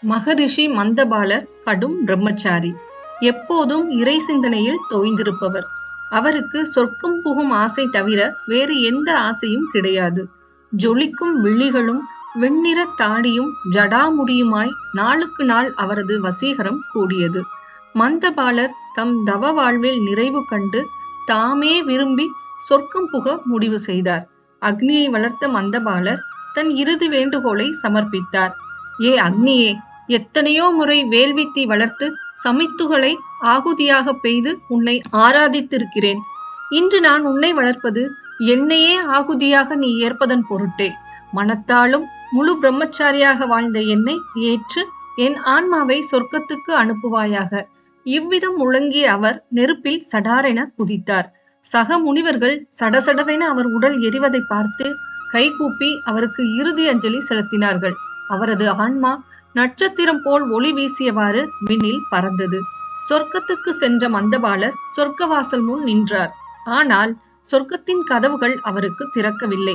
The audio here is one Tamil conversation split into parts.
மகரிஷி மந்தபாலர் கடும் பிரம்மச்சாரி. எப்போதும் இறை சிந்தனையில் தோய்ந்திருப்பவர். அவருக்கு சொர்க்கம் புகும் ஆசை தவிர வேறு எந்த ஆசையும் கிடையாது. ஜொலிக்கும் விழிகளும் வெண்ணிற தாடியும் ஜடாமுடியுமாய் நாளுக்கு நாள் அவரது வசீகரம் கூடியது. மந்தபாலர் தம் தவ வாழ்வில் நிறைவு கண்டு தாமே விரும்பி சொர்க்கம் புக முடிவு செய்தார். அக்னியை வளர்த்த மந்தபாலர் தன் இறுதி வேண்டுகோளை சமர்ப்பித்தார். ஏ அக்னியே எத்தனையோ முறை வேள்வித்தி வளர்த்து சமித்துகளை ஆகுதியாக பெய்து உன்னை ஆராதித்திருக்கிறேன். இன்று நான் உன்னை வளர்ப்பது என்னையே ஆகுதியாக நீ ஏற்பதன் பொருட்டே. மனத்தாலும் முழு பிரம்மச்சாரியாக வாழ்ந்த என்னை ஏற்று என் ஆன்மாவை சொர்க்கத்துக்கு அனுப்புவாயாக. இவ்விதம் முழங்கிய அவர் நெருப்பில் சடாரென குதித்தார். சக முனிவர்கள் சடசடவென அவர் உடல் எரிவதை பார்த்து கைகூப்பி அவருக்கு இறுதி அஞ்சலி செலுத்தினார்கள். அவரது ஆன்மா நட்சத்திரம் போல் ஒளி வீசியவாறு விண்ணில் பறந்தது. சொர்க்கத்துக்கு சென்ற மந்தபாலர் சொர்க்கவாசல் முன் நின்றார். ஆனால் சொர்க்கத்தின் கதவுகள் அவருக்கு திறக்கவில்லை.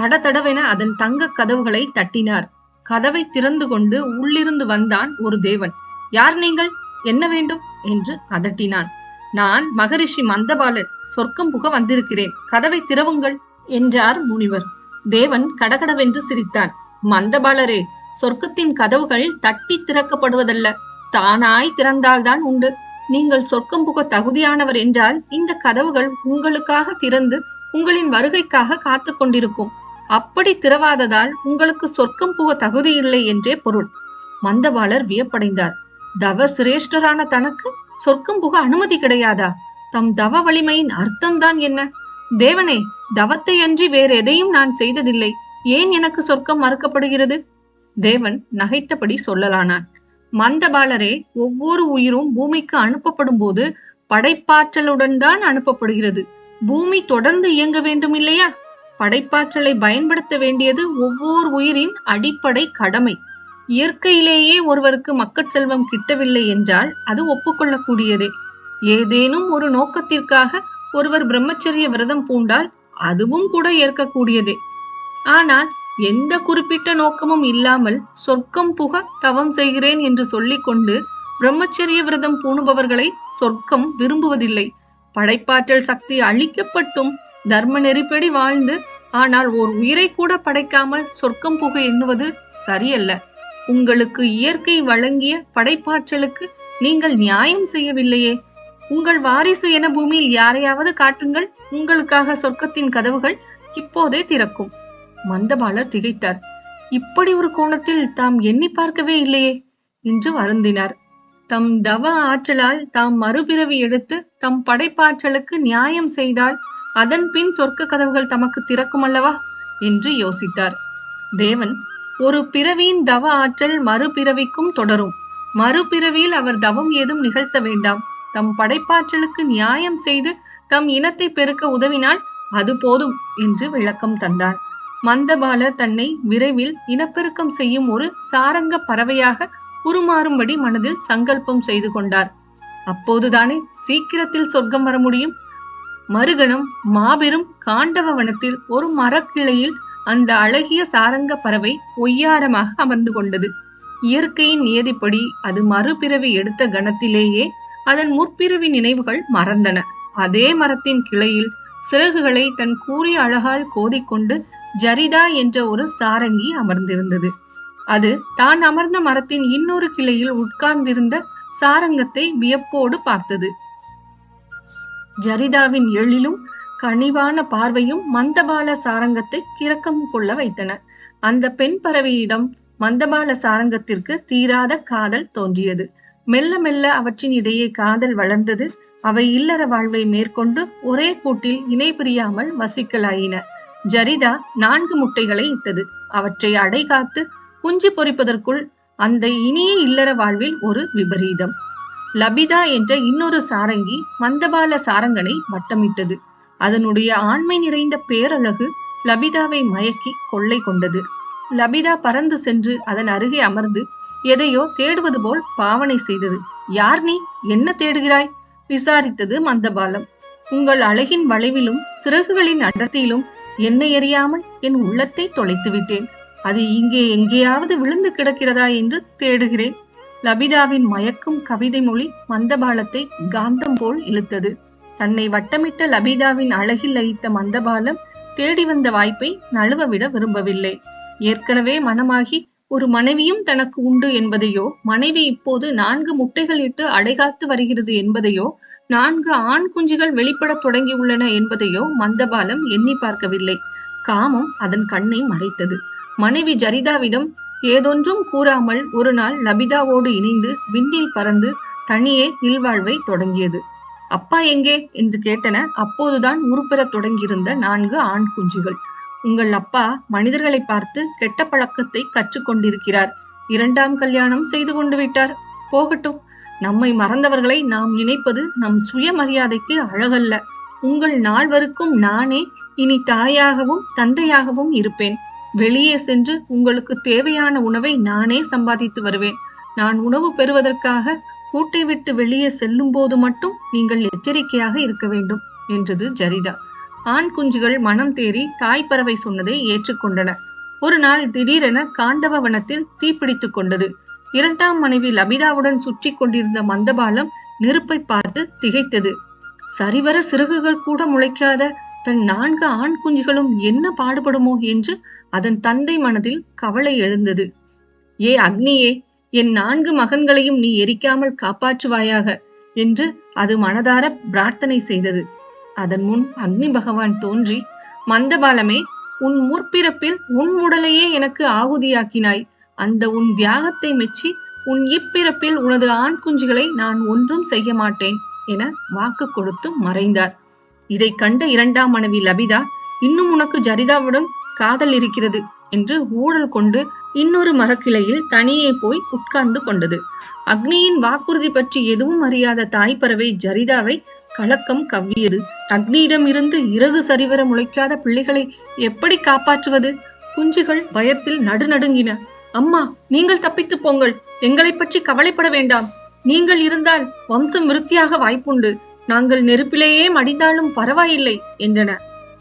தடதடவென அதன் தங்க கதவுகளை தட்டினார். கதவை திறந்து கொண்டு உள்ளிருந்து வந்தான் ஒரு தேவன். யார் நீங்கள்? என்ன வேண்டும்? என்று அதட்டினான். நான் மகரிஷி மந்தபாலர். சொர்க்கம் புக வந்திருக்கிறேன். கதவை திறவுங்கள் என்றார் முனிவர். தேவன் கடகடவென்று சிரித்தான். மந்தபாலரே சொர்க்கத்தின் கதவுகள் தட்டி திறக்கப்படுவதல்ல. தானாய் திறந்தால்தான் உண்டு. நீங்கள் சொர்க்கம் புக தகுதியானவர் என்றால் இந்த கதவுகள் உங்களுக்காக திறந்து உங்களின் வருகைக்காக காத்து கொண்டிருக்கும். அப்படி திறவாததால் உங்களுக்கு சொர்க்கம் புக தகுதி இல்லை என்றே பொருள். மந்தவாளர் வியப்படைந்தார். தவ சிரேஷ்டரான தனக்கு சொர்க்கம் புக அனுமதி கிடையாதா? தம் தவ வலிமையின் அர்த்தம்தான் என்ன? தேவனே தவத்தை அன்றி வேறு எதையும் நான் செய்ததில்லை. ஏன் எனக்கு சொர்க்கம் மறுக்கப்படுகிறது? தேவன் நகைத்தபடி சொல்லலானான் மந்தபாலரே ஒவ்வொரு உயிரும் பூமிக்கு அனுப்பப்படும் போது படைப்பாற்றலுடன் தான் அனுப்பப்படுகிறது. பூமி தொடர்ந்து இயங்க வேண்டும் இல்லையா படைப்பாற்றலை பயன்படுத்த வேண்டியது ஒவ்வொரு உயிரின் அடிப்படை கடமை. இயற்கையிலேயே ஒருவருக்கு மக்கள் செல்வம் கிட்டவில்லை என்றால் அது ஒப்புக்கொள்ளக்கூடியதே. ஏதேனும் ஒரு நோக்கத்திற்காக ஒருவர் பிரம்மச்சரிய விரதம் பூண்டால் அதுவும் கூட ஏற்கக்கூடியதே. ஆனால் எந்த குறிப்பிட்ட நோக்கமும் இல்லாமல் சொர்க்கம் புக தவம் செய்கிறேன் என்று சொல்லிக்கொண்டு பிரம்மச்சரிய விரதம் பூணுபவர்களை சொர்க்கம் விரும்புவதில்லை. படைப்பாற்றல் சக்தி அழிக்கப்பட்டும் தர்ம நெறிப்படி வாழ்ந்து ஆனால் ஓர் உயிரை கூட படைக்காமல் சொர்க்கம் புக எண்ணுவது சரியல்ல. உங்களுக்கு இயற்கை வழங்கிய படைப்பாற்றலுக்கு நீங்கள் நியாயம் செய்யவில்லையே. உங்கள் வாரிசு என பூமியில் யாரையாவது காட்டுங்கள். உங்களுக்காக சொர்க்கத்தின் கதவுகள் இப்போதே திறக்கும். மந்தபாலர் திகைத்தார். இப்படி ஒரு கோணத்தில் தாம் எண்ணி பார்க்கவே இல்லையே என்று வருந்தினார். தம் தவ ஆற்றலால் தாம் மறுபிறவி எடுத்து தம் படைப்பாற்றலுக்கு நியாயம் செய்தால் அதன் பின் சொர்க்க கதவுகள் தமக்கு திறக்கும் அல்லவா என்று யோசித்தார். தேவன் ஒரு பிறவியின் தவ ஆற்றல் மறுபிறவிக்கும் தொடரும். மறுபிறவியில் அவர் தவம் ஏதும் நிகழ்த்த வேண்டாம். தம் படைப்பாற்றலுக்கு நியாயம் செய்து தம் இனத்தை பெருக்க உதவினால் அது போதும் என்று விளக்கம் தந்தார். மந்தபாலர் தன்னை விரைவில் இனப்பெருக்கம் செய்யும் ஒரு சாரங்க பறவையாக உருமாறும்படி மனதில் சங்கல்பம் செய்து கொண்டார். அப்போதுதானே சீக்கிரத்தில் சொர்க்கம் வர முடியும். மறுகணம் மாபெரும் காண்டவ வனத்தில் ஒரு மரக்கிளையில் அந்த அழகிய சாரங்க பறவை ஒய்யாரமாக அமர்ந்து கொண்டது. இயற்கையின் நியதிப்படி அது மறுபிறவி எடுத்த கணத்திலேயே அதன் முற்பிறவி நினைவுகள் மறந்தன. அதே மரத்தின் கிளையில் சிறகுகளை தன் கூறிய அழகால் கோதிக்கொண்டு ஜரிதா என்ற ஒரு சாரங்கி அமர்ந்திருந்தது. அது தான் அமர்ந்த மரத்தின் இன்னொரு கிளையில் உட்கார்ந்திருந்த சாரங்கத்தை வியப்போடு பார்த்தது. ஜரிதாவின் எழிலும் கனிவான பார்வையும் மந்தபால சாரங்கத்தை கிறக்கம் கொள்ள வைத்தன. அந்த பெண் பறவையிடம் மந்தபால சாரங்கத்திற்கு தீராத காதல் தோன்றியது. மெல்ல மெல்ல அவற்றின் இடையே காதல் வளர்ந்தது. அவை இல்லற வாழ்வை மேற்கொண்டு ஒரே கூட்டில் இணை பிரியாமல் வசிக்கலாயின. ஜரிதா நான்கு முட்டைகளை இட்டது. அவற்றை அடை காத்து குஞ்சு பொறிப்பதற்குள் அந்த இனிய இல்லற வாழ்வில் ஒரு விபரீதம். லபிதா என்ற இன்னொரு சாரங்கி மந்தபால சாரங்கனை வட்டமிட்டது. அதனுடைய ஆண்மை நிறைந்த பேரழகு லபிதாவை மயக்கி கொள்ளை கொண்டது. லபிதா பறந்து சென்று அதன் அருகே அமர்ந்து எதையோ தேடுவது போல் பாவனை செய்தது. யார் நீ? என்ன தேடுகிறாய்? விசாரித்தது மந்தபாலம். உங்கள் அழகின் வளைவிலும் சிறகுகளின் அடர்த்தியிலும் என்னை எறியாமல் என் உள்ளத்தை தொலைத்து விட்டேன். அது இங்கே எங்கேயாவது விழுந்து கிடக்கிறதா என்று தேடுகிறேன். லபிதாவின் மயக்கும் கவிதை மொழி மந்தபாலத்தை காந்தம் போல் இழுத்தது. தன்னை வட்டமிட்ட லபிதாவின் அழகில் லயித்த மந்தபாலம் தேடி வந்த வாய்ப்பை நழுவ விட விரும்பவில்லை. ஏற்கனவே மனமாகி ஒரு மனைவியும் தனக்கு உண்டு என்பதையோ மனைவி இப்போது நான்கு முட்டைகள் இட்டு அடைகாத்து வருகிறது என்பதையோ நான்கு ஆண் குஞ்சுகள் வெளிப்படத் தொடங்கியுள்ளன என்பதையோ மந்தபாலம் எண்ணி பார்க்கவில்லை. காமம் அதன் கண்ணை மறைத்தது. மனைவி ஜரிதாவிடம் ஏதொன்றும் கூறாமல் ஒரு நாள் லபிதாவோடு இணைந்து விண்ணில் பறந்து தனியே இல்வாழ்வை தொடங்கியது. அப்பா எங்கே? என்று கேட்டன. அப்போதுதான் உருப்பெறத் தொடங்கியிருந்த நான்கு ஆண் குஞ்சுகள். உங்கள் அப்பா மனிதர்களை பார்த்து கெட்ட பழக்கத்தை கற்றுக்கொண்டிருக்கிறார் இரண்டாம் கல்யாணம் செய்து கொண்டு விட்டார். போகட்டும். நம்மை மறந்தவர்களை நாம் நினைப்பது நம் சுயமரியாதைக்கு அழகல்ல. உங்கள் நால்வருக்கும் நானே இனி தாயாகவும் தந்தையாகவும் இருப்பேன். வெளியே சென்று உங்களுக்கு தேவையான உணவை நானே சம்பாதித்து வருவேன். நான் உணவு பெறுவதற்காக கூட்டை விட்டு வெளியே செல்லும் போது மட்டும் நீங்கள் எச்சரிக்கையாக இருக்க வேண்டும் என்றது ஜரிதா. ஆண் குஞ்சுகள் மனம் தேறி தாய் பறவை சொன்னதை ஏற்றுக்கொண்டன. ஒரு நாள் திடீரென காண்டவ வனத்தில் தீப்பிடித்துக் கொண்டது. இரண்டாம் மனைவி லபிதாவுடன் சுற்றி கொண்டிருந்த மந்தபாலம் நெருப்பை பார்த்து திகைத்தது. சரிவர சிறகுகள் கூட முளைக்காத தன் நான்கு ஆண் குஞ்சுகளும் என்ன பாடுபடுமோ என்று அதன் தந்தை மனதில் கவலை எழுந்தது. ஏ அக்னியே என் நான்கு மகன்களையும் நீ எரிக்காமல் காப்பாற்றுவாயாக என்று அது மனதார பிரார்த்தனை செய்தது. அதன் முன் அக்னி பகவான் தோன்றி மந்தபாலமே உன் முற்பிறப்பில் உன் உடலையே எனக்கு ஆகுதியாக்கினாய். அந்த உன் தியாகத்தை மெச்சி உன் இப்பிறப்பில் உனது ஆண் குஞ்சுகளை நான் ஒன்றும் செய்ய மாட்டேன் என வாக்கு கொடுத்து மறைந்தார். இதை கண்ட இரண்டாம் மனைவி லபிதா இன்னும் உனக்கு ஜரிதாவுடன் காதல் இருக்கிறது என்று ஊழல் கொண்டு இன்னொரு மரக்கிளையில் தனியே போய் உட்கார்ந்து கொண்டது. அக்னியின் வாக்குறுதி பற்றி எதுவும் அறியாத தாய் பறவை ஜரிதாவை கலக்கம் கவ்வியது. அக்னியிடம் இருந்து இறகு சரிவர முளைக்காத பிள்ளைகளை எப்படி காப்பாற்றுவது? குஞ்சுகள் பயத்தில் நடுநடுங்கின. அம்மா நீங்கள் தப்பித்து போங்கள். எங்களை பற்றி கவலைப்பட வேண்டாம். நீங்கள் இருந்தால் வம்சம் விருத்தியாக வாய்ப்புண்டு. நாங்கள் நெருப்பிலேயே மடிந்தாலும் பரவாயில்லை என்றன.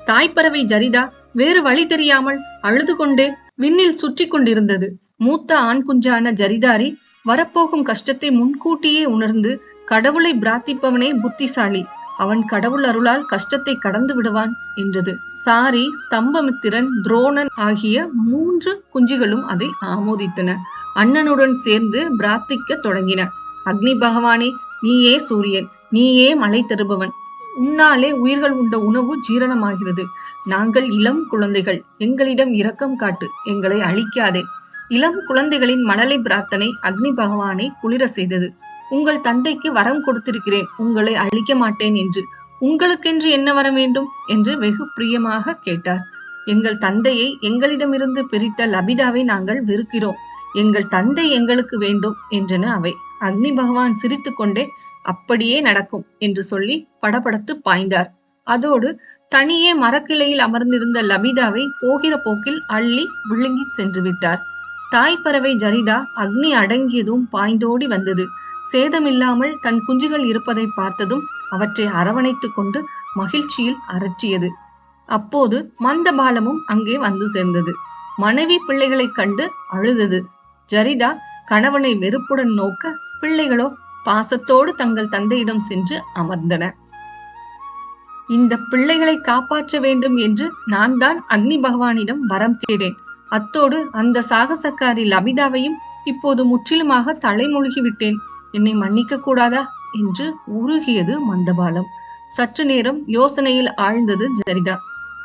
தாய்ப்பறவை ஜரிதா வேறு வழி தெரியாமல் அழுது கொண்டே விண்ணில் சுற்றி கொண்டிருந்தது. மூத்த ஆண் குஞ்சான ஜரிதாரி வரப்போகும் கஷ்டத்தை முன்கூட்டியே உணர்ந்து கடவுளை பிரார்த்திப்பவனே புத்திசாலி. அவன் கடவுள் அருளால் கஷ்டத்தை கடந்து விடுவான் என்றது. சாரி ஸ்தம்பமித்திரன் துரோணன் ஆகிய மூன்று குஞ்சுகளும் அதை ஆமோதித்தன. அண்ணனுடன் சேர்ந்து பிரார்த்திக்க தொடங்கின. அக்னி பகவானே நீயே சூரியன் நீயே மழை தருபவன். உன்னாலே உயிர்கள் உண்ட உணவு ஜீரணமாகிறது. நாங்கள் இளம் குழந்தைகள் எங்களிடம் இரக்கம் காட்டு எங்களை அழிக்காதே. இளம் குழந்தைகளின் மணலை பிரார்த்தனை அக்னி பகவானை குளிர செய்தது. உங்கள் தந்தைக்கு வரம் கொடுத்திருக்கிறேன் உங்களை அழிக்க மாட்டேன் என்று. உங்களுக்கென்று என்ன வர வேண்டும்? என்று வெகு பிரியமாக கேட்டார். எங்கள் தந்தையை எங்களிடமிருந்து பிரித்த லபிதாவை நாங்கள் வெறுக்கிறோம். எங்கள் தந்தை எங்களுக்கு வேண்டும் என்றன அவை. அக்னி பகவான் சிரித்துக்கொண்டே அப்படியே நடக்கும் என்று சொல்லி படபடத்து பாய்ந்தார். அதோடு தனியே மரக்கிளையில் அமர்ந்திருந்த லபிதாவை போகிற போக்கில் அள்ளி விழுங்கி சென்று விட்டார். தாய் பறவை ஜரிதா அக்னி அடங்கியதும் பாய்ந்தோடி வந்தது. சேதமில்லாமல் தன் குஞ்சுகள் இருப்பதை பார்த்ததும் அவற்றை அரவணைத்துக் கொண்டு மகிழ்ச்சியில் அரற்றியது. அப்போது மந்த பாலமும் அங்கே வந்து சேர்ந்தது. மனைவி பிள்ளைகளை கண்டு அழுதது. ஜரிதா கணவனை வெறுப்புடன் நோக்க பிள்ளைகளோ பாசத்தோடு தங்கள் தந்தையிடம் சென்று அமர்ந்தன. இந்த பிள்ளைகளை காப்பாற்ற வேண்டும் என்று நான் தான் அக்னி பகவானிடம் வரம் கேட்டேன். அத்தோடு அந்த சாகசக்காரி லபிதாவையும் இப்போது முற்றிலுமாக தலைமொழிகி விட்டேன். என்னை மன்னிக்க கூடாதா? என்று உருகியது மந்தபாலம். சற்று நேரம் யோசனையில் ஆழ்ந்தது ஜரிதா.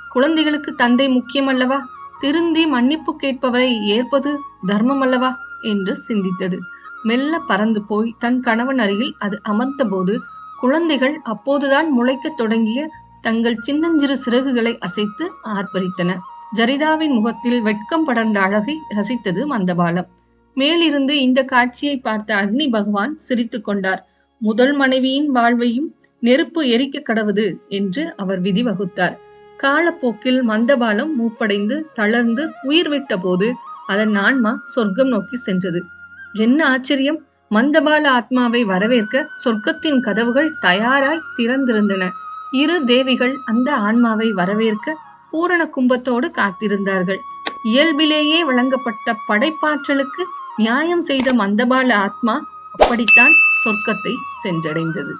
குழந்தைகளுக்கு தந்தை முக்கியம் அல்லவா திருந்தி மன்னிப்பு கேட்பவரை ஏற்பது தர்மம் அல்லவா என்று சிந்தித்தது. மெல்ல பறந்து போய் தன் கணவன் அருகில் அது அமர்ந்தபோது குழந்தைகள் அப்போதுதான் முளைக்கத் தொடங்கிய தங்கள் சின்னஞ்சிறு சிறகுகளை அசைத்து ஆர்ப்பரித்தன. ஜரிதாவின் முகத்தில் வெட்கம் படர்ந்த அழகை ரசித்தது மந்தபாலம். மேலிருந்து இந்த காட்சியை பார்த்த அக்னி பகவான் சிரித்து கொண்டார். முதல் மனைவியின் வாழ்வையும் நெருப்பு எரிக்க கடவுது என்று அவர் விதி வகுத்தார். காலப்போக்கில் மந்தபாலம் மூப்படைந்து தளர்ந்து உயிர் விட்ட போது அதன் ஆன்மா சொர்க்கம் நோக்கி சென்றது. என்ன ஆச்சரியம்! மந்தபால ஆத்மாவை வரவேற்க சொர்க்கத்தின் கதவுகள் தயாராய் திறந்திருந்தன. இரு தேவிகள் அந்த ஆன்மாவை வரவேற்க பூரண கும்பத்தோடு காத்திருந்தார்கள். இயல்பிலேயே வழங்கப்பட்ட படைப்பாற்றலுக்கு நியாயம் செய்த மந்தபால ஆத்மா அப்படித்தான் சொர்க்கத்தை சென்றடைந்தது.